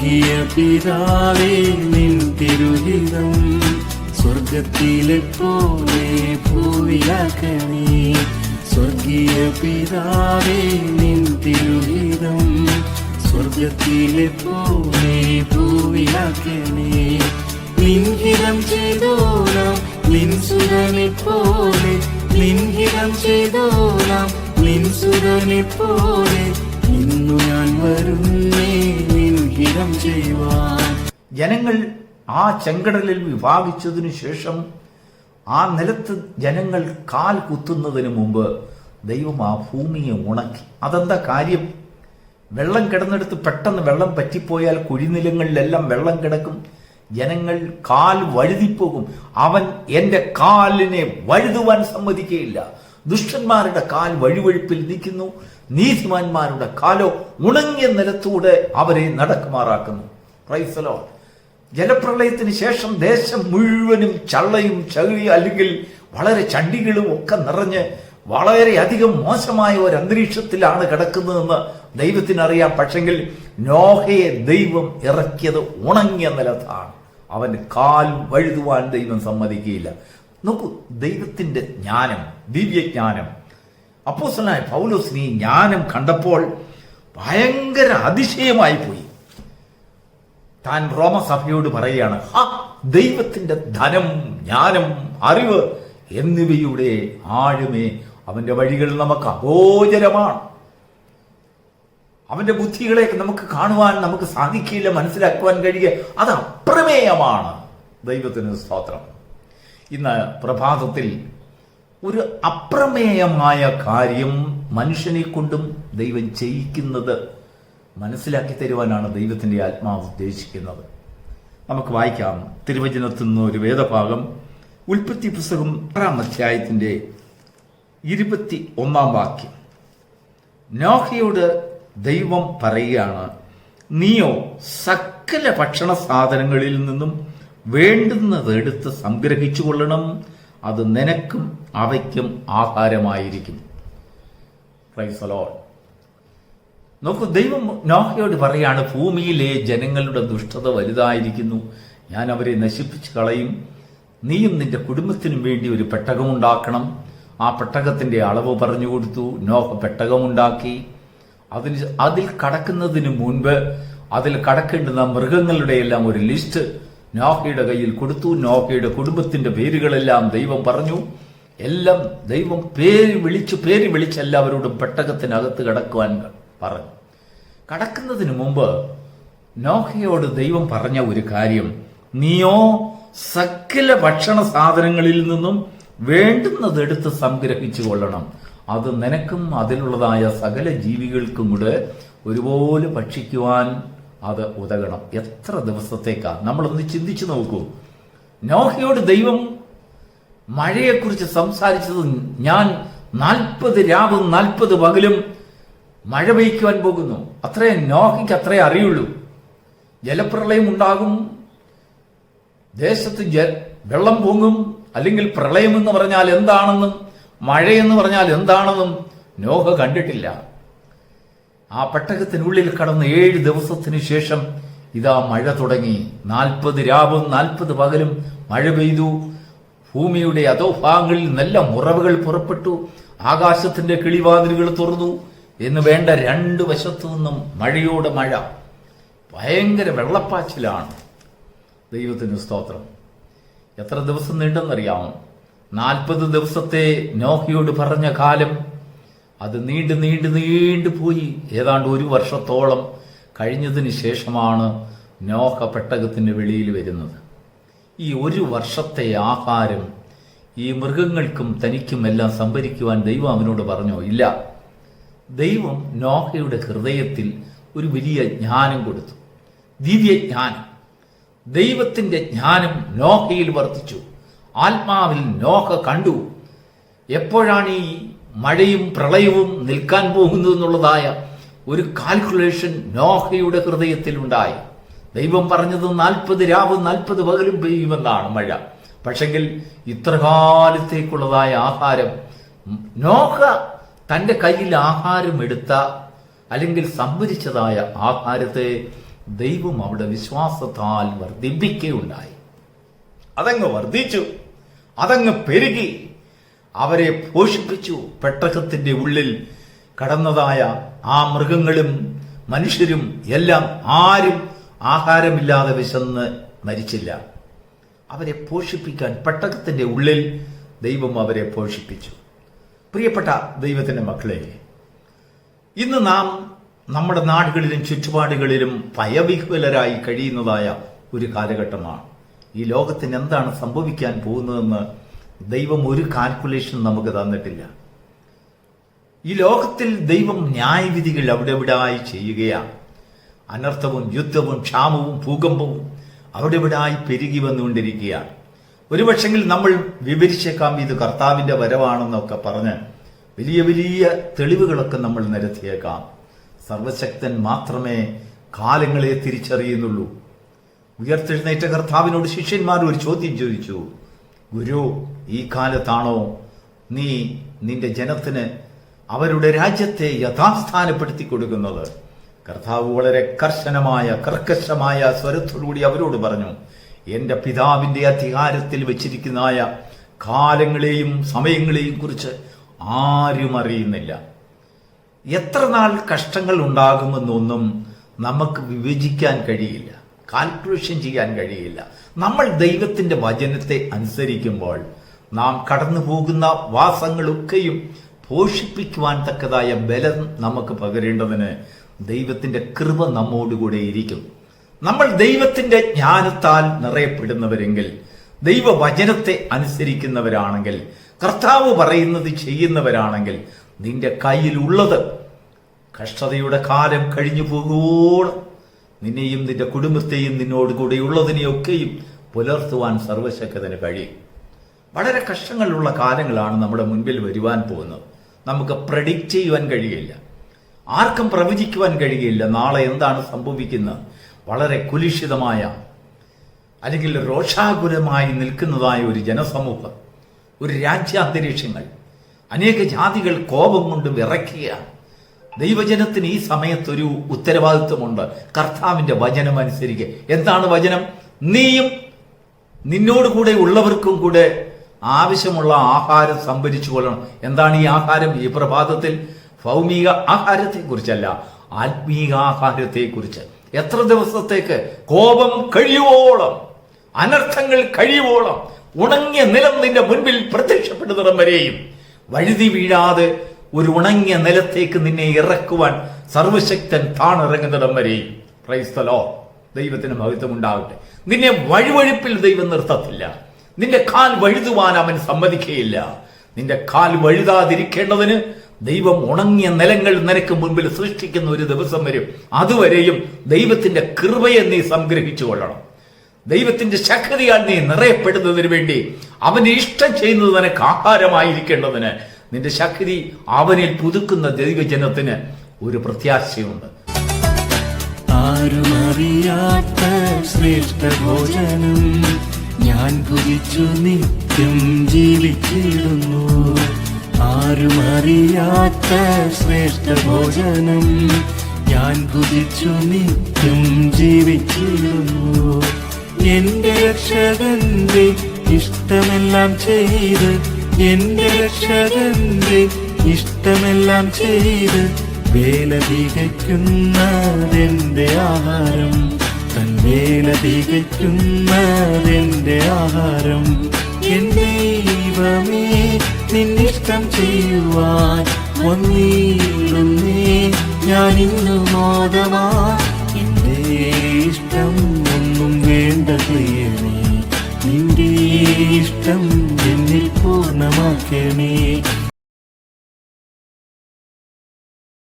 സ്വർഗീയ പിതാവേ നിൻ തിരുഹിതം സ്വർഗത്തിലെ പോലെ ഭൂവിലാക്കണേ സ്വർഗീയ പിതാവേ നിൻ തിരുഹിതം സ്വർഗത്തിലെ പോലെ ഭൂവിലാക്കണേ ലിംഹിതം ചെയ്തോളാം ലിൻസുരനെ പോലെ ലിംഹിതം ചെയ്തോളാം ലിൻസുരനെ പോലെ ഇന്നു ഞാൻ വരുന്നേ ലിംഹിതം ചെയ്യുവാൻ. ജനങ്ങൾ ആ ചെങ്കടലിൽ വിഭാഗിച്ചതിനു ശേഷം ആ നിലത്ത് ജനങ്ങൾ കാൽ കുത്തുന്നതിന് മുമ്പ് ദൈവം ആ ഭൂമിയെ ഉണക്കി. അതെന്താ കാര്യം? വെള്ളം കിടന്നെടുത്ത് പെട്ടെന്ന് വെള്ളം പറ്റിപ്പോയാൽ കുഴിനിലങ്ങളിലെല്ലാം വെള്ളം കിടക്കും. ജനങ്ങൾ കാൽ വഴുതിപ്പോകും. അവൻ എന്റെ കാലിനെ വഴുതുവാൻ സമ്മതിക്കുകയില്ല ദുഷ്ടന്മാരുടെ കാൽ വഴിവഴുപ്പിൽ നിൽക്കുന്നു. നീതിമാന്മാരുടെ കാലോ ഉണങ്ങിയ നിലത്തൂടെ അവരെ നടക്കുമാറാക്കുന്നു. റൈസലോ ജലപ്രളയത്തിന് ശേഷം ദേശം മുഴുവനും ചള്ളയും ചകിയും അല്ലെങ്കിൽ വളരെ ചണ്ടികളും ഒക്കെ നിറഞ്ഞ് വളരെയധികം മോശമായ ഒരു അന്തരീക്ഷത്തിലാണ് കിടക്കുന്നതെന്ന് ദൈവത്തിനറിയാം. പക്ഷെങ്കിൽ നോഹയെ ദൈവം ഇറക്കിയത് ഉണങ്ങിയ നിലത്താണ്. അവൻ കാൽ വഴുതുവാൻ ദൈവം സമ്മതിക്കുകയില്ല. നോക്കൂ ദൈവത്തിന്റെ ജ്ഞാനം ദിവ്യജ്ഞാനം. അപ്പോസലായ പൗലോസിന് ഈ ജ്ഞാനം കണ്ടപ്പോൾ ഭയങ്കര അതിശയമായി പോയി താൻ റോമസഭയോട് പറയുകയാണ് ആ ദൈവത്തിന്റെ ധനം ജ്ഞാനം അറിവ് എന്നിവയുടെ ആഴമേ അവന്റെ വഴികൾ നമുക്ക് അഗോചരമാണ്. അവന്റെ ബുദ്ധികളെ നമുക്ക് കാണുവാൻ നമുക്ക് സാധിക്കില്ല മനസ്സിലാക്കുവാൻ കഴിയുക. അത് അപ്രമേയമാണ്. ദൈവത്തിന് സ്തോത്രം. ഇന്ന് പ്രഭാതത്തിൽ ഒരു അപ്രമേയമായ കാര്യം മനുഷ്യനെ കൊണ്ടും ദൈവം ചെയ്യിക്കുന്നത് മനസ്സിലാക്കി തരുവാനാണ് ദൈവത്തിന്റെ ആത്മാവ് ഉദ്ദേശിക്കുന്നത്. നമുക്ക് വായിക്കാം തിരുവചനത്തിൽ നിന്ന് ഒരു വേദഭാഗം ഉൽപ്പത്തി പുസ്തകം ആറാം അധ്യായത്തിന്റെ ഇരുപത്തി ഒന്നാം വാക്യം. നോഹയോട് ദൈവം പറയുകയാണ് നീയോ സകല ഭക്ഷണ സാധനങ്ങളിൽ നിന്നും വേണ്ടുന്നത് എടുത്ത് സംഗ്രഹിച്ചു കൊള്ളണം. അത് നിനക്കും അവയ്ക്കും ആഹാരമായിരിക്കും. Praise നോക്കൂ ദൈവം നോഹയോട് പറയാണ് ഭൂമിയിലെ ജനങ്ങളുടെ ദുഷ്ടത വലുതായിരിക്കുന്നു. ഞാൻ അവരെ നശിപ്പിച്ചു കളയും. നീയും നിന്റെ കുടുംബത്തിനും വേണ്ടി ഒരു പെട്ടകമുണ്ടാക്കണം ആ പെട്ടകത്തിന്റെ അളവ് പറഞ്ഞു കൊടുത്തു. നോഹ പെട്ടകമുണ്ടാക്കി. അതിന് അതിൽ കടക്കുന്നതിന് മുൻപ് അതിൽ കടക്കേണ്ടുന്ന മൃഗങ്ങളുടെ എല്ലാം ഒരു ലിസ്റ്റ് നോഹയുടെ കയ്യിൽ കൊടുത്തു. നോഹയുടെ കുടുംബത്തിന്റെ പേരുകളെല്ലാം ദൈവം പറഞ്ഞു. എല്ലാം ദൈവം പേര് വിളിച്ചു പേര് വിളിച്ച് എല്ലാവരോടും പെട്ടകത്തിനകത്ത് കടക്കുവാൻ പറഞ്ഞു. കടക്കുന്നതിന് മുമ്പ് നോഹയോട് ദൈവം പറഞ്ഞ ഒരു കാര്യം. നീയോ സകല ഭക്ഷണ സാധനങ്ങളിൽ നിന്നും വേണ്ടുന്നത് എടുത്ത് സംഗ്രഹിച്ചു കൊള്ളണം. അത് നിനക്കും അതിലുള്ളതായ സകല ജീവികൾക്കും കൂടെ ഒരുപോലെ ഭക്ഷിക്കുവാൻ അത് ഉതകണം. എത്ര ദിവസത്തേക്കാണ് നമ്മളൊന്ന് ചിന്തിച്ചു നോക്കൂ. നോഹയോട് ദൈവം മഴയെക്കുറിച്ച് സംസാരിച്ചത് ഞാൻ നാൽപ്പത് രാവും നാൽപ്പത് പകലും മഴ പെയ്ക്കുവാൻ പോകുന്നു. അത്രേ നോഹയ്ക്ക് അത്രേ അറിയുള്ളൂ. ജലപ്രളയം ഉണ്ടാകും. ദേശത്ത് വെള്ളം പൊങ്ങും. അല്ലെങ്കിൽ പ്രളയം എന്ന് പറഞ്ഞാൽ എന്താണെന്നും മഴയെന്ന് പറഞ്ഞാൽ എന്താണെന്നും നോഹ കണ്ടിട്ടില്ല. ആ പെട്ടകത്തിനുള്ളിൽ കടന്ന് ഏഴ് ദിവസത്തിന് ശേഷം ഇതാ മഴ തുടങ്ങി. നാൽപ്പത് രാവും നാൽപ്പത് പകലും മഴ പെയ്തു. ഭൂമിയുടെ അധോഭാഗങ്ങളിൽ നല്ല മുറവുകൾ പുറപ്പെട്ടു. ആകാശത്തിന്റെ കിളിവാതിലുകൾ തുറന്നു. എന്ന് വേണ്ട രണ്ട് വശത്തു നിന്നും മഴയോടെ മഴ. ഭയങ്കര വെള്ളപ്പാച്ചിലാണ്. ദൈവത്തിന് സ്തോത്രം. എത്ര ദിവസം നീണ്ടെന്നറിയാമോ? നാൽപ്പത് ദിവസത്തെ നോഹിയോട് പറഞ്ഞ കാലം അത് നീണ്ടു നീണ്ടു നീണ്ടു പോയി. ഏതാണ്ട് ഒരു വർഷത്തോളം കഴിഞ്ഞതിന് ശേഷമാണ് നോഹ പെട്ടകത്തിന് വെളിയിൽ വരുന്നത്. ഈ ഒരു വർഷത്തെ ആഹാരം ഈ മൃഗങ്ങൾക്കും തനിക്കും എല്ലാം സംഭരിക്കുവാൻ ദൈവം അവനോട് പറഞ്ഞോ ഇല്ല. ദൈവം നോഹയുടെ ഹൃദയത്തിൽ ഒരു വലിയ ജ്ഞാനം കൊടുത്തു. ദിവ്യജ്ഞാനം ദൈവത്തിന്റെ ജ്ഞാനം നോഹയിൽ വർദ്ധിച്ചു. ആത്മാവിൽ നോഹ കണ്ടു. എപ്പോഴാണ് ഈ മഴയും പ്രളയവും നിൽക്കാൻ പോകുന്നു എന്നുള്ളതായ ഒരു കാൽക്കുലേഷൻ നോഹയുടെ ഹൃദയത്തിൽ ഉണ്ടായി ദൈവം പറഞ്ഞത് നാൽപ്പത് രാവും നാൽപ്പത് പകലും പെയ്യുമെന്നാണ് മഴ. പക്ഷെങ്കിൽ ഇത്ര കാലത്തേക്കുള്ളതായ ആഹാരം നോഹ തന്റെ കയ്യിൽ ആഹാരം എടുത്ത അല്ലെങ്കിൽ സംഭരിച്ചതായ ആഹാരത്തെ ദൈവം അവിടെ വിശ്വാസത്താൽ വർദ്ധിപ്പിക്കുകയുണ്ടായി. അതങ്ങ് വർദ്ധിച്ചു അതങ്ങ് പെരുകി അവരെ പോഷിപ്പിച്ചു. പെട്ടകത്തിന്റെ ഉള്ളിൽ കടന്നതായ ആ മൃഗങ്ങളും മനുഷ്യരും എല്ലാം ആരും ആഹാരമില്ലാതെ വിശന്ന് മരിച്ചില്ല. അവരെ പോഷിപ്പിക്കാൻ പെട്ടകത്തിന്റെ ഉള്ളിൽ ദൈവം അവരെ പോഷിപ്പിച്ചു. പ്രിയപ്പെട്ട ദൈവത്തിന്റെ മക്കളെ ഇന്ന് നാം നമ്മുടെ നാടുകളിലും ചുറ്റുപാടുകളിലും ഭയവിഹ്വലരായി കഴിയുന്നതായ ഒരു കാലഘട്ടമാണ്. ഈ ലോകത്തിന് എന്താണ് സംഭവിക്കാൻ പോകുന്നതെന്ന് ദൈവം ഒരു കാൽക്കുലേഷൻ നമുക്ക് തന്നിട്ടില്ല. ഈ ലോകത്തിൽ ദൈവം ന്യായവിധികൾ അവിടെ ഇവിടായി ചെയ്യുകയാണ്. അനർത്ഥവും യുദ്ധവും ക്ഷാമവും ഭൂകമ്പവും അവിടെ ഇവിടായി പെരുകി വന്നുകൊണ്ടിരിക്കുകയാണ്. ഒരുപക്ഷെങ്കിൽ നമ്മൾ വിവരിച്ചേക്കാം ഇത് കർത്താവിന്റെ വരവാണെന്നൊക്കെ പറഞ്ഞ് വലിയ വലിയ തെളിവുകളൊക്കെ നമ്മൾ നിരത്തിയേക്കാം. സർവശക്തൻ മാത്രമേ കാലങ്ങളെ തിരിച്ചറിയുന്നുള്ളൂ. ഉയർത്തെഴുന്നേറ്റ കർത്താവിനോട് ശിഷ്യന്മാർ ഒരു ചോദ്യം ചോദിച്ചു. ഗുരു ഈ കാലത്താണോ നീ നിന്റെ ജനത്തിന് അവരുടെ രാജ്യത്തെ യഥാസ്ഥാനപ്പെടുത്തി കൊടുക്കുന്നത്? കർത്താവ് വളരെ കർശനമായ കർക്കശമായ സ്വരത്തോടുകൂടി അവരോട് പറഞ്ഞു എന്റെ പിതാവിന്റെ അധികാരത്തിൽ വെച്ചിരിക്കുന്നതായ കാലങ്ങളെയും സമയങ്ങളെയും കുറിച്ച് ആരും അറിയുന്നില്ല. എത്ര നാൾ കഷ്ടങ്ങൾ ഉണ്ടാകുമെന്നൊന്നും നമുക്ക് വിഭജിക്കാൻ കഴിയില്ല കാൽക്കുലേഷൻ ചെയ്യാൻ കഴിയില്ല. നമ്മൾ ദൈവത്തിന്റെ വചനത്തെ അനുസരിക്കുമ്പോൾ നാം കടന്നു പോകുന്ന വാസങ്ങളൊക്കെയും പോഷിപ്പിക്കുവാൻ തക്കതായ ബലം നമുക്ക് പകരേണ്ടതിന് ദൈവത്തിന്റെ കൃപ നമ്മോടുകൂടെ ഇരിക്കും. നമ്മൾ ദൈവത്തിന്റെ ജ്ഞാനത്താൽ നിറയപ്പെടുന്നവരെങ്കിൽ ദൈവവചനത്തെ അനുസരിക്കുന്നവരാണെങ്കിൽ കർത്താവ് പറയുന്നത് ചെയ്യുന്നവരാണെങ്കിൽ നിന്റെ കയ്യിലുള്ളത് കഷ്ടതയുടെ കാലം കഴിഞ്ഞു പോകുവോളം നിന്നെയും നിന്റെ കുടുംബത്തെയും നിന്നോട് കൂടെയുള്ളതിനെയൊക്കെയും പുലർത്തുവാൻ സർവശക്തന് കഴിയും. വളരെ കഷ്ടങ്ങളുള്ള കാലങ്ങളാണ് നമ്മുടെ മുൻപിൽ വരുവാൻ പോകുന്നത്. നമുക്ക് പ്രഡിക്റ്റ് ചെയ്യുവാൻ കഴിയില്ല. ആർക്കും പ്രവചിക്കുവാൻ കഴിയില്ല. നാളെ എന്താണ് സംഭവിക്കുന്നത്? വളരെ കുലുഷിതമായ അല്ലെങ്കിൽ രോഷാകുലമായി നിൽക്കുന്നതായ ഒരു ജനസമൂഹം ഒരു രാജ്യാന്തരീക്ഷങ്ങൾ അനേക ജാതികൾ കോപം കൊണ്ട് വിറയ്ക്കുകയാണ്. ദൈവജനത്തിന് ഈ സമയത്തൊരു ഉത്തരവാദിത്വമുണ്ട്. കർത്താവിന്റെ വചനം അനുസരിക്കുക എന്താണ് വചനം? നീയും നിന്നോട് കൂടെ ഉള്ളവർക്കും കൂടെ ആവശ്യമുള്ള ആഹാരം സംഭരിച്ചു കൊള്ളണം. എന്താണ് ഈ ആഹാരം? ഈ പ്രഭാതത്തിൽ ഭൗമിക ആഹാരത്തെ കുറിച്ചല്ല ആത്മീക ആഹാരത്തെ കുറിച്ച് എത്ര ദിവസത്തേക്ക് കോപം കഴിയുവോളം അനർത്ഥങ്ങൾ കഴിയുവോളം ഉണങ്ങിയ നിലം നിന്റെ മുൻപിൽ പ്രത്യക്ഷപ്പെടുന്നിടം വരെയും വഴുതി വീഴാതെ ഒരു ഉണങ്ങിയ നിലത്തേക്ക് നിന്നെ ഇറക്കുവാൻ സർവശക്തൻ താണിറങ്ങുന്നിടം വരെയും. ക്രൈസ്തലോ ദൈവത്തിന് മഹത്വം ഉണ്ടാകട്ടെ നിന്നെ വഴുവഴുപ്പിൽ ദൈവം നിർത്തത്തില്ല. നിന്റെ കാൽ വഴുതുവാൻ അവൻ സമ്മതിക്കുകയില്ല. നിന്റെ കാൽ വഴുതാതിരിക്കേണ്ടതിന് ദൈവം ഉണങ്ങിയ നിലങ്ങൾ നിനക്ക് മുൻപിൽ സൃഷ്ടിക്കുന്ന ഒരു ദിവസം വരും. അതുവരെയും ദൈവത്തിന്റെ കൃപയെ നീ സംഗ്രഹിച്ചു കൊള്ളണം. ദൈവത്തിന്റെ ശക്തിയാൽ നീ നിറയപ്പെടുന്നതിന് വേണ്ടി അവന്റെ ഇഷ്ടം ചെയ്യുന്നത് നിനക്ക് ആഹാരമായിരിക്കേണ്ടതിന്. നിന്റെ ശക്തി അവനിൽ പുതുക്കുന്ന ദൈവജനത്തിന് ഒരു പ്രത്യാശയുണ്ട്. ആരും അറിയാത്ത ശ്രേഷ്ഠ ഭോജനം ഞാൻ കുതിച്ചു നിത്യം ജീവിച്ചിടുന്നു. ആരും അറിയാത്ത ശ്രേഷ്ഠ ഭോജനം ഞാൻ കുതിച്ചു നിത്യം ജീവിച്ചിടുന്നു. എന്റെ രക്ഷകന്റെ ഇഷ്ടമെല്ലാം ചെയ്ത് എന്റെ രക്ഷകന്റെ ഇഷ്ടമെല്ലാം ചെയ്ത് വേല തികയ്ക്കുന്നതെന്റെ ആഹാരം. തൻ വേല തികയ്ക്കുന്നതെന്റെ ആഹാരം. എന്റെ ദൈവമേ നിന്നിഷ്ടം ചെയ്യുവാൻ വന്നിടുന്നേ. ഞാൻ ഇന്നു മോദമാ എന്റെ ഇഷ്ടം ഒന്നും വേണ്ട പ്രിയനേ നിന്റെ ഇഷ്ടം എന്നിൽ പൂർണമാക്കണേ